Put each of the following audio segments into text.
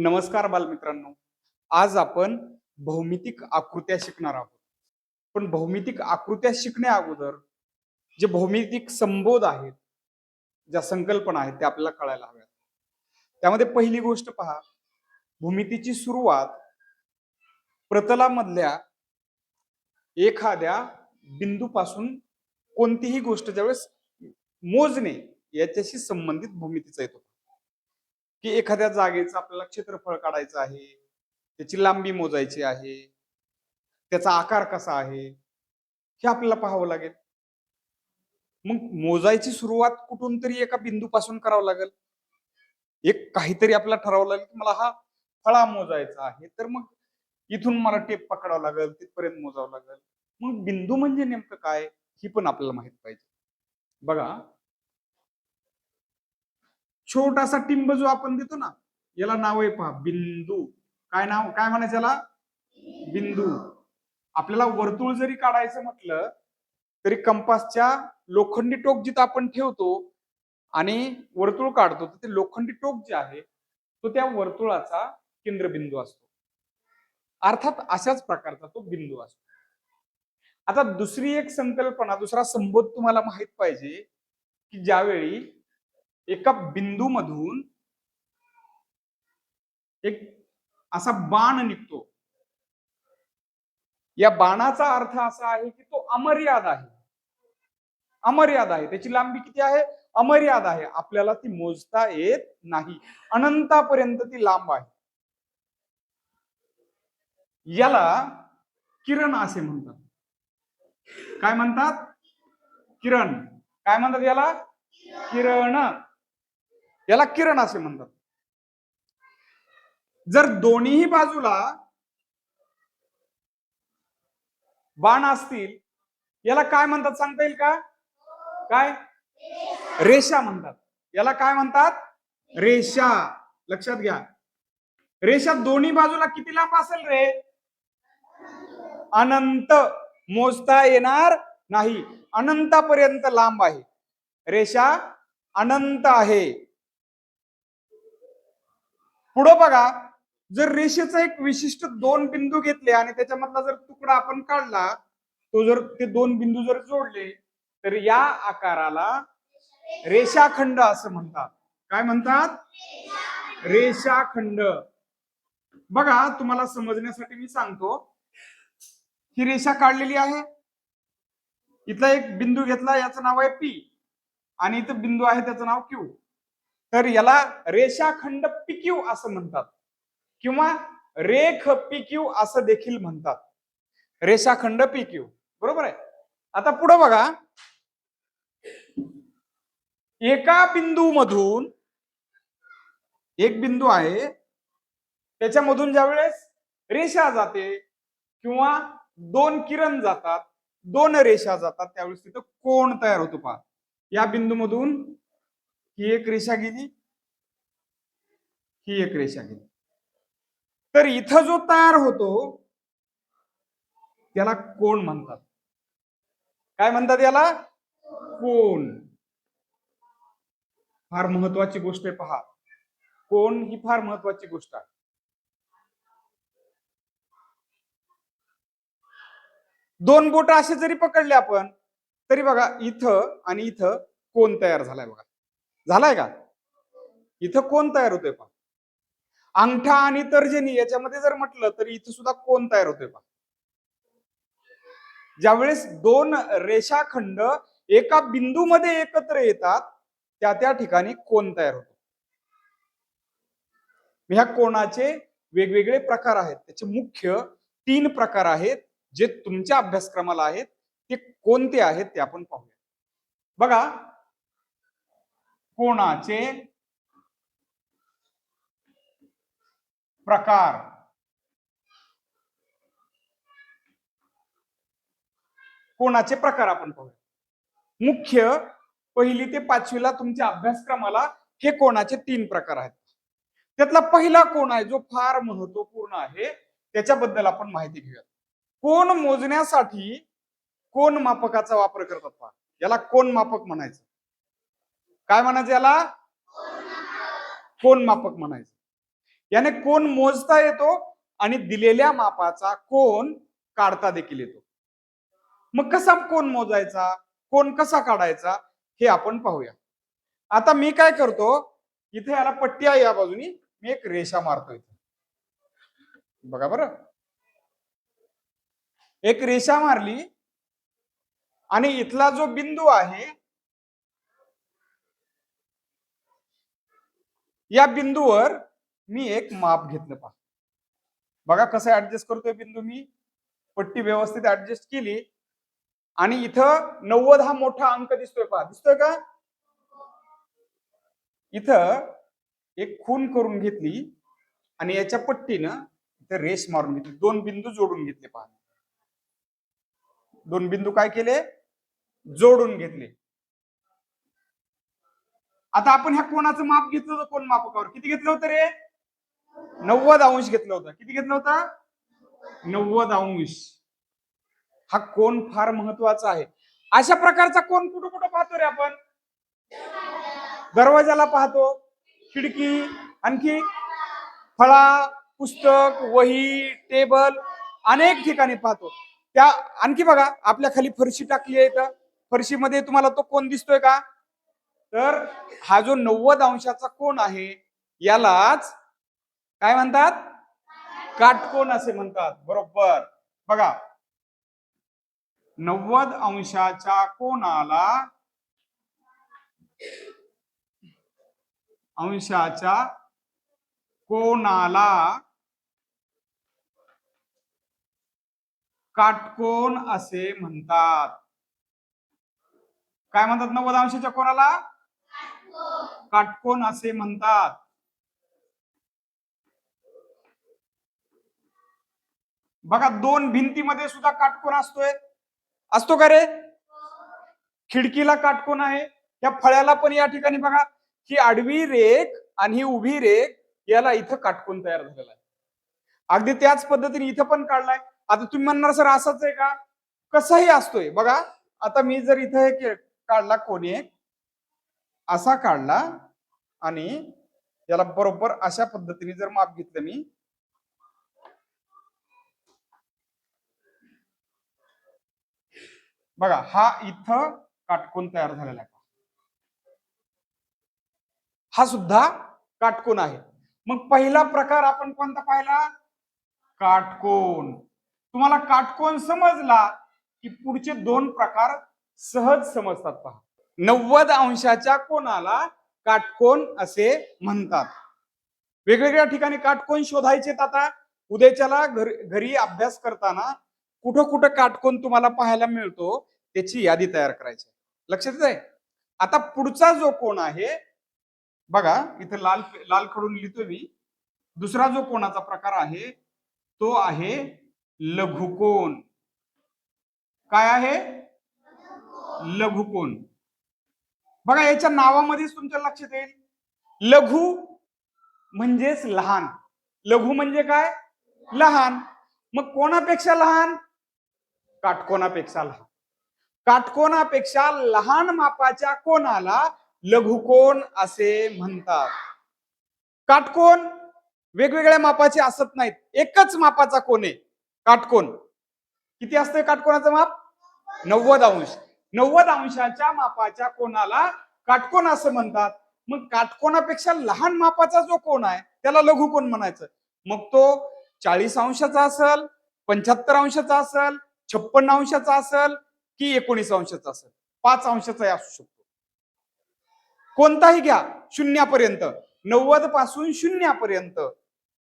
नमस्कार बालमित्रांनो. आज आपण भौमितिक आकृत्या शिकणार आहोत. पण भौमितिक आकृत्या शिकण्या अगोदर जे भौमितिक संबोध आहेत ज्या संकल्पना आहेत त्या आपल्याला कळायला हव्यात. त्यामध्ये पहिली गोष्ट पहा. भूमितीची सुरुवात प्रतलामधल्या एखाद्या बिंदूपासून कोणतीही गोष्ट ज्यावेळेस मोजणे याच्याशी संबंधित भूमितीचा येतो. की एखाद्या जागेचं आपल्याला क्षेत्रफळ काढायचं आहे त्याची लांबी मोजायची आहे त्याचा आकार कसा आहे हे आपल्याला पाहावं लागेल. मग मोजायची सुरुवात कुठून तरी एका बिंदूपासून करावं लागेल. एक काहीतरी आपल्याला ठरवावं लागेल की मला हा फळा मोजायचा आहे तर मग इथून मला टेप पकडावं लागेल तिथपर्यंत मोजावं लागेल. मग बिंदू म्हणजे नेमकं काय ही पण आपल्याला माहीत पाहिजे. बघा छोटासा टिंब जो आपण देतो ना याला नाव आहे पहा बिंदू. काय नाव काय म्हणायचं याला? बिंदू. आपल्याला वर्तुळ जरी काढायचं म्हटलं तरी कंपासच्या लोखंडी टोक जिथं आपण ठेवतो आणि वर्तुळ काढतो तर ते लोखंडी टोक जे आहे तो त्या वर्तुळाचा केंद्रबिंदू असतो. अर्थात अशाच प्रकारचा तो बिंदू असतो. आता दुसरी एक संकल्पना दुसरा संबोध तुम्हाला माहीत पाहिजे की ज्यावेळी एका बिंदूमधून एक असा बाण निघतो. या बाणाचा अर्थ असा आहे की तो अमर्याद आहे. अमर्याद आहे. त्याची लांबी किती आहे? अमर्याद आहे. आपल्याला ती मोजता येत नाही. अनंतापर्यंत ती लांब आहे. याला किरण असे म्हणतात. काय म्हणतात? किरण. काय म्हणतात याला? किरण. याला किरण असे म्हणतात. जर दोन्हीही बाजूला बाण असतील याला काय म्हणतात सांगता येईल का? काय? रेषा म्हणतात. याला काय म्हणतात? रेषा. लक्षात घ्या. रेषा दोन्ही बाजूला किती लांब असेल रे? अनंत. मोजता येणार नाही. अनंतापर्यंत लांब आहे. रेषा अनंत आहे. पुढं बघा जर रेषेचा एक विशिष्ट दोन बिंदू घेतले आणि त्याच्यामधला जर तुकडा आपण काढला तो जर ते दोन बिंदू जर जोडले तर या आकाराला रेषाखंड असं म्हणतात. काय म्हणतात? रेषाखंड. बघा तुम्हाला समजण्यासाठी मी सांगतो. ही रेषा काढलेली आहे. इथला एक बिंदू घेतला याचं नाव आहे पी आणि इथं बिंदू आहे त्याचं नाव क्यू तर याला रेषाखंड पिक्यू असं म्हणतात. किंवा रेख पिक्यू असं देखील म्हणतात. रेषाखंड पिक्यू. बरोबर आहे? आता पुढं बघा. एका बिंदूमधून एक बिंदू आहे. त्याच्यामधून ज्यावेळेस रेषा जाते किंवा दोन किरण जातात दोन रेषा जातात त्यावेळेस तिथं कोण तयार होतो पहा. या बिंदूमधून ही एक रेषा गेली. ही एक रेषा गेली. तर इथं जो तयार होतो त्याला कोण म्हणतात? काय म्हणतात याला? कोण? फार महत्वाची गोष्ट आहे पहा. कोण ही फार महत्वाची गोष्ट आहे? दोन बोट असे जरी पकडले आपण तरी बघा इथं आणि इथं कोण तयार झालाय बघा. झालाय का? इथं कोण तयार होतोय पहा. अंगठा आणि तर्जनी याच्यामध्ये जर म्हटलं तर इथं सुद्धा कोण तयार होतोय पा ज्यावेळेस दोन रेषाखंड एका बिंदूमध्ये एकत्र येतात त्या त्या ठिकाणी कोण तयार होतो? ह्या कोणाचे वेगवेगळे प्रकार आहेत? त्याचे मुख्य तीन प्रकार आहेत जे तुमच्या अभ्यासक्रमाला आहेत ते कोणते आहेत ते आपण पाहूया. बघा कोणाचे? प्रकार. कोणाचे प्रकार आपण पाहूया. मुख्य पहिली ते पाचवीला तुमच्या अभ्यासक्रमाला हे कोणाचे तीन प्रकार आहेत? त्यातला पहिला कोण आहे जो फार महत्त्वपूर्ण आहे त्याच्याबद्दल आपण माहिती घेऊया कोण मोजण्यासाठी कोण मापकाचा वापर करतात पहा. याला कोण मापक म्हणायचं? काय म्हणायचं याला? कोण मापक म्हणायचं? याने कोण मोजता येतो आणि दिलेल्या मापाचा कोण काढता देखील येतो. मग कसा कोण मोजायचा? कोण कसा काढायचा? हे आपण पाहूया. आता मी काय करतो? इथे याला पट्टी आहे या बाजूनी. मी एक रेषा मारतो इथे. बघा बरं. एक रेषा मारली आणि इथला जो बिंदू आहे या बिंदूवर मी एक माप घेतलं पहा. बघा कसं ऍडजस्ट करतोय बिंदू मी. पट्टी व्यवस्थित ऍडजस्ट केली. आणि इथं नव्वद हा मोठा अंक दिसतोय पहा. दिसतोय का? इथं एक खून करून घेतली आणि याच्या पट्टीनं इथं रेस मारून घेतली. दोन बिंदू जोडून घेतले पहा. दोन बिंदू काय केले? जोडून घेतले. आता आपण ह्या कोणाचं माप घेतलं होतं? कोण मापकावर? किती घेतलं होतं रे? नव्वद अंश घेतलं होतं. किती घेतलं होतं? नव्वद अंश. हा कोण फार महत्त्वाचा आहे? अशा प्रकारचा कोण कुठं कुठं पाहतो रे आपण? दरवाजाला पाहतो. खिडकी आणखी फळा पुस्तक वही टेबल अनेक ठिकाणी पाहतो. त्या आणखी बघा आपल्या खाली फरशी टाकली आहे तर फरशीमध्ये तुम्हाला तो कोण दिसतोय का? तर हा जो नव्वद अंशाचा कोण आहे यालाच काय म्हणतात? काटकोन असे म्हणतात. बरोबर. बघा. नव्वद अंशाच्या कोणाला अंशाच्या कोणाला काटकोन असे म्हणतात. काय म्हणतात नव्वद अंशाच्या कोणाला काटकोन असे म्हणतात. बघा दोन भिंतीमध्ये सुद्धा काटकोन असतोय. असतो का रे? खिडकीला काटकोन आहे. या फळ्याला पण या ठिकाणी बघा. ही आडवी रेख आणि ही उभी रेख याला इथं काटकोन तयार झालेला आहे. अगदी त्याच पद्धतीने इथं पण काढलाय. आता तुम्ही म्हणणार सर असंच आहे का? कसाही असतोय. बघा आता मी जर इथं हे काढला कोणी एक असा काढला आणि याला बरोबर अशा पद्धतीने जर माप घेतलं मी. बघा हा इथं काटकोन तयार झालेला आहे. हा सुद्धा काटकोन आहे. मग पहिला प्रकार आपण कोणता पाहिला? काटकोन. तुम्हाला काटकोन समजला की पुढचे दोन प्रकार सहज समजतात पहा. नव्वद अंशाच्या कोणाला काटकोन असे म्हणतात? वेगवेगळ्या ठिकाणी काटकोन शोधायचे आता. उद्याच्याला घर घरी अभ्यास करताना कुठं कुठं काटकोन तुम्हाला पाहायला मिळतो त्याची यादी तयार करायची लक्षात येत आहे आता पुढचा जो कोण आहे बघा इथे लाल लाल कडून लिहितो मी. दुसरा जो कोणाचा प्रकार आहे तो आहे लघुकोन. काय आहे? लघुकोन. बघा याच्या नावामध्येच तुमच्या लक्षात येईल. लघु म्हणजेच लहान. लघु म्हणजे काय? लहान. मग कोणापेक्षा लहान? काटकोणापेक्षा लहान. काटकोनापेक्षा लहान मापाच्या कोणाला लघुकोण असे म्हणतात? काटकोन वेगवेगळ्या मापाचे असत नाहीत. एकच मापाचा कोण आहे. काटकोन. किती असतंय काटकोणाचं माप? नव्वद अंश. नव्वद अंशाच्या मापाच्या कोणाला काटकोण असं म्हणतात? मग काटकोणापेक्षा लहान मापाचा जो कोण आहे त्याला लघुकोन म्हणायचं? मग तो चाळीस अंशाचा असेल पंच्याहत्तर अंशाचा असेल छप्पन्न अंशाचा असेल की एकोणीस अंशाचा असेल? पाच अंशाचा असू शकतो. कोणताही घ्या शून्यापर्यंत. नव्वदपासून शून्यापर्यंत.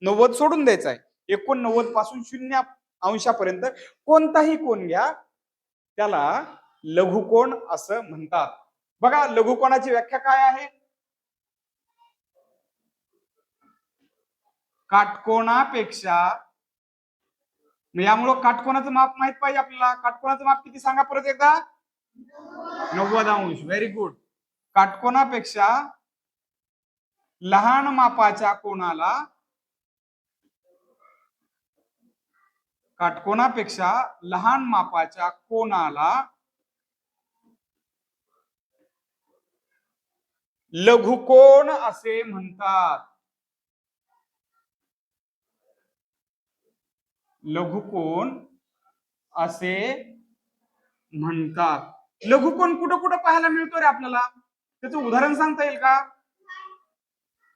नव्वद सोडून द्यायचं आहे. एकोणनव्वदपासून शून्य अंशापर्यंत कोणताही कोण घ्या त्याला लघुकोण असं म्हणतात. बघा लघुकोणाची व्याख्या काय आहे? काटकोणापेक्षा यामुळं काटकोणाचं माप माहीत पाहिजे आपल्याला. काटकोणाचं माप किती सांगा परत एकदा? नव्वद अंश. व्हेरी गुड काटकोणापेक्षा लहान मापाच्या कोणाला काटकोणापेक्षा लहान मापाच्या कोणाला लघुकोण असे म्हणतात? लघुकोण असे म्हणतात? लघुकोण कुठं कुठं पाहायला मिळतो रे आपल्याला? त्याचं उदाहरण सांगता येईल का?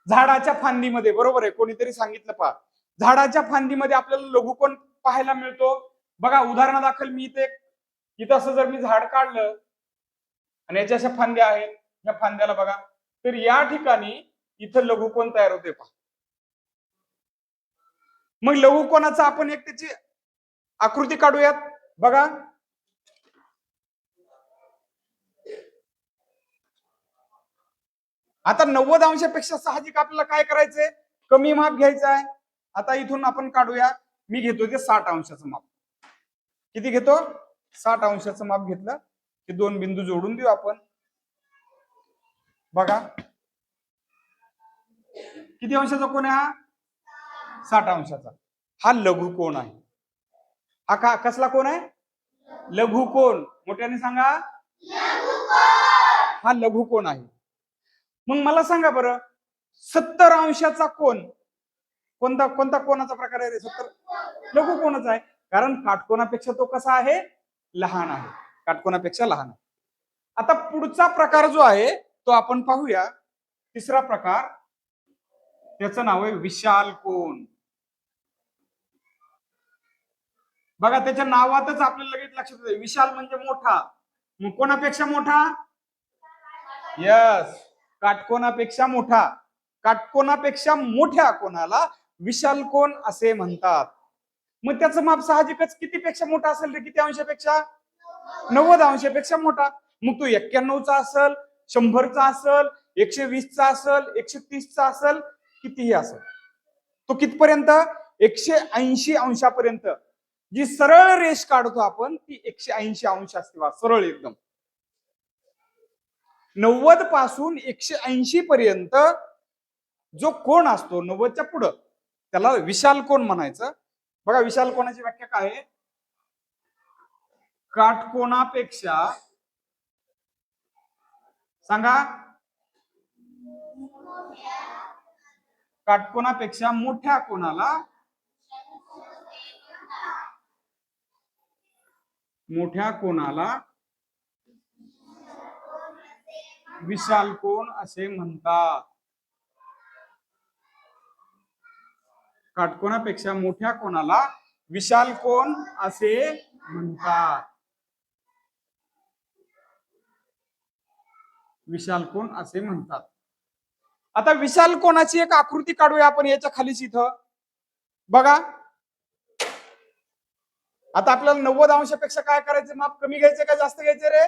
झाडाच्या फांदीमध्ये बरोबर आहे कोणीतरी सांगितलं पहा. झाडाच्या फांदीमध्ये आपल्याला लघुकोण पाहायला मिळतो? बघा उदाहरणादाखल मी इथे. इथं असं जर मी झाड काढलं आणि याच्या अशा फांद्या आहेत या फांद्याला बघा. तर या ठिकाणी इथं लघुकोण तयार होते पहा. मग लघुकोणाचा आपण एक त्याची आकृती काढूयात. बघा. आता नव्वद अंशापेक्षा साहजिक आपल्याला काय करायचंय? कमी माप घ्यायचा आहे आता इथून आपण काढूया. मी घेतो ते साठ अंशाचं माप. किती घेतो? साठ अंशाचं माप घेतलं की दोन बिंदू जोडून देऊ आपण. बघा. किती अंशाचा कोण आहे हा? साठ अंशाचा. हा लघु कोण आहे. हा का कसला कोण आहे? लघु कोण मोठ्याने सांगा. हा लघु कोण आहे. मग मला सांगा बरं सत्तर अंशाचा कोण कोणता कोणता कोणाचा प्रकार आहे रे? सत्तर लघु कोणाचा आहे. कारण काटकोनापेक्षा तो कसा आहे? लहान आहे. काटकोनापेक्षा लहान आहे. आता पुढचा प्रकार जो आहे तो आपण पाहूया. तिसरा प्रकार. त्याचं नाव आहे विशाल कोण? बघा त्याच्या नावातच आपल्याला लगेच लक्षात येते. विशाल म्हणजे मोठा. मग कोणापेक्षा मोठा? यस. काटकोणापेक्षा मोठा. काटकोणापेक्षा मोठ्या कोणाला? विशाल कोण असे म्हणतात. मग त्याचं माप साहजिकच किती पेक्षा मोठा असेल रे? किती अंशापेक्षा? नव्वद अंशापेक्षा मोठा. मग तो एक्क्याण्णवचा असेल शंभरचा असेल एकशे वीसचा असेल एकशे तीसचा असेल कितीही असेल. तो कितपर्यंत? एकशे ऐंशी अंशापर्यंत. जी सरळ रेष काढतो आपण ती एकशे ऐंशी अंश असते बा सरळ एकदम. नव्वदपासून एकशे ऐंशी पर्यंत जो कोण असतो नव्वदच्या पुढं त्याला विशाल कोण म्हणायचं? बघा विशाल कोणाची व्याख्या काय आहे? काटकोणापेक्षा सांगा. काटकोनापेक्षा मोठ्या कोणाला? मोठ्या कोणाला? विशाल कोण असे म्हणतात. काटकोनापेक्षा मोठ्या कोणाला? विशाल कोण असे म्हणतात. विशालकोण असे म्हणतात. आता विशालकोणाची एक आकृती काढूया आपण याच्या खालीच इथं. बघा. आता आपल्याला नव्वद अंशापेक्षा काय करायचं? माप कमी घ्यायचं का जास्त घ्यायचे रे?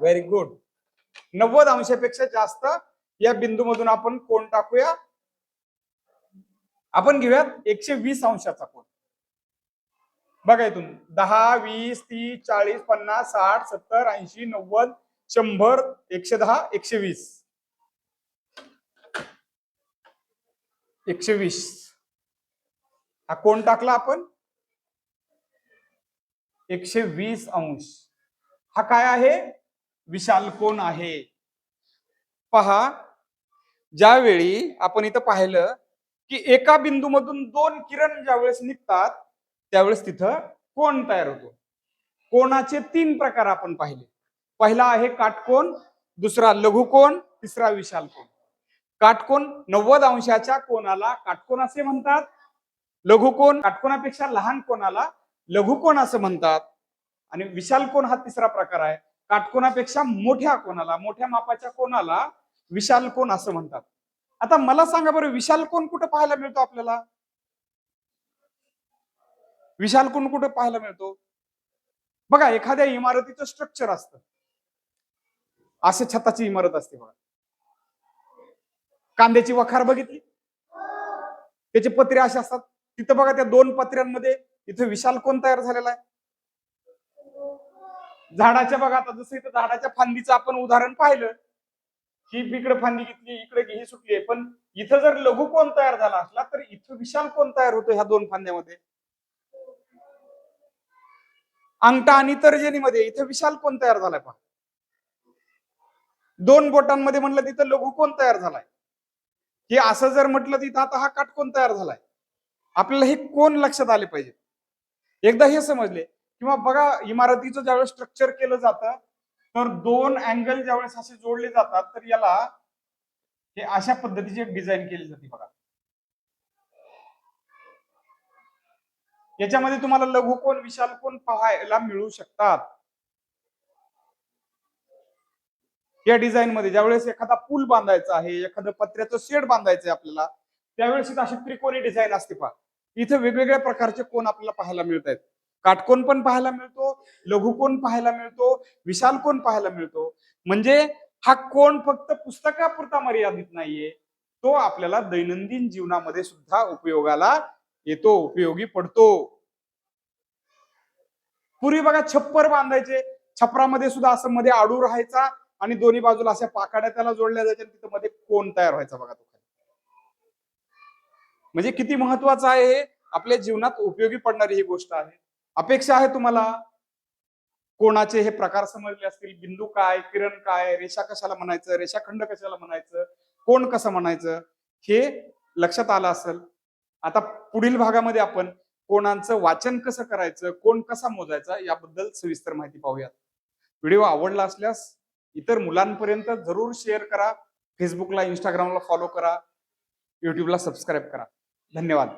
व्हेरी गुड नव्वद अंशापेक्षा जास्त या बिंदूमधून आपण कोण टाकूया? आपण घेऊयात एकशे वीस अंशाचा कोण बघा इथून. दहा वीस तीस चाळीस पन्नास साठ सत्तर ऐंशी नव्वद शंभर एकशे दहा एकशे वीस. एकशे वीस. हा कोण टाकला आपण? एकशे वीस अंश. हा काय आहे? विशाल कोण आहे? पहा ज्यावेळी आपण इथं पाहिलं की एका बिंदूमधून दोन किरण ज्यावेळेस निघतात त्यावेळेस तिथं कोण तयार होतो? कोणाचे तीन प्रकार आपण पाहिले. पहिला आहे काटकोण दुसरा लघुकोण तिसरा विशाल कोण काटकोण नव्वद अंशाच्या कोणाला काटकोण असे म्हणतात लघुकोण काटकोणापेक्षा लहान कोणाला लघुकोण असं म्हणतात. आणि विशाल कोण हा तिसरा प्रकार आहे. काटकोणापेक्षा मोठ्या कोणाला मोठ्या मापाच्या कोणाला विशाल कोण असं म्हणतात. आता मला सांगा बरं विशाल कोण कुठं पाहायला मिळतो आपल्याला? विशाल कोण कुठं पाहायला मिळतो? बघा एखाद्या इमारतीचं स्ट्रक्चर असतं. अशा छताची इमारत असते बघा. कांद्याची वखार बघितली? त्याचे पत्रे असे असतात. तिथं बघा त्या दोन पत्र्यांमध्ये इथे विशाल कोण तयार झालेला आहे? झाडाच्या बघा आता जसं इथं झाडाच्या फांदीचं आपण उदाहरण पाहिलं. ही इकडे फांदी घेतली इकडे ही सुटली आहे. पण इथं जर लघु कोण तयार झाला असला तर इथं विशाल कोण तयार होतो ह्या दोन फांद्यामध्ये? अंगठा आणि तर्जनीमध्ये इथं विशाल कोण तयार झालाय पहा. दोन बोटांमध्ये म्हटलं तिथं लघु कोण तयार झालाय? हे असं जर म्हटलं तिथं आता हा काटकोण तयार झालाय? आपल्याला हे कोण लक्षात आले पाहिजे? एकदा हे समजले किंवा बघा इमारतीचं ज्यावेळेस स्ट्रक्चर केलं जातं तर दोन अँगल ज्यावेळेस असे जोडले जातात तर याला हे अशा पद्धतीचे डिझाईन केली जाते बघा. याच्यामध्ये तुम्हाला लघु कोण विशाल कोण पाहायला मिळू शकतात. या डिझाईन मध्ये ज्यावेळेस एखादा पूल बांधायचा आहे एखादं पत्र्याचं शेड बांधायचं आहे आपल्याला त्यावेळेस इथं अशी त्रिकोणी डिझाईन असते पहा. इथे वेगवेगळ्या प्रकारचे कोण आपल्याला पाहायला मिळत आहेत काटकोन पण पाहायला मिळतो लघु कोण पाहायला मिळतो विशाल कोण पाहायला मिळतो. म्हणजे हा कोण फक्त पुस्तकापुरता मर्यादित नाहीये तो आपल्याला दैनंदिन जीवनामध्ये सुद्धा उपयोगाला येतो उपयोगी पडतो. पूर्वी बघा छप्पर बांधायचे छपरामध्ये सुद्धा असं मध्ये आडू राहायचा आणि दोन्ही बाजूला अशा पाकाड्या त्याला जोडल्या जायच्या तिथं मध्ये कोण तयार व्हायचा बघा तो म्हणजे किती महत्वाचं आहे हे आपल्या जीवनात उपयोगी पडणारी ही गोष्ट आहे. अपेक्षा आहे तुम्हाला? कोणाचे हे प्रकार समजले असतील? बिंदू काय? किरण काय? रेषा कशाला म्हणायचं? रेषाखंड कशाला म्हणायचं? कोण कसं म्हणायचं? हे लक्षात आलं असेल. आता पुढील भागामध्ये आपण कोणाचं वाचन कसं करायचं? कोण कसा मोजायचा? याबद्दल सविस्तर माहिती पाहूयात. व्हिडिओ आवडला असल्यास इतर मुलांपर्यंत जरूर शेअर करा. फेसबुकला इंस्टाग्रामला फॉलो करा. युट्यूबला सबस्क्राईब करा. धन्यवाद.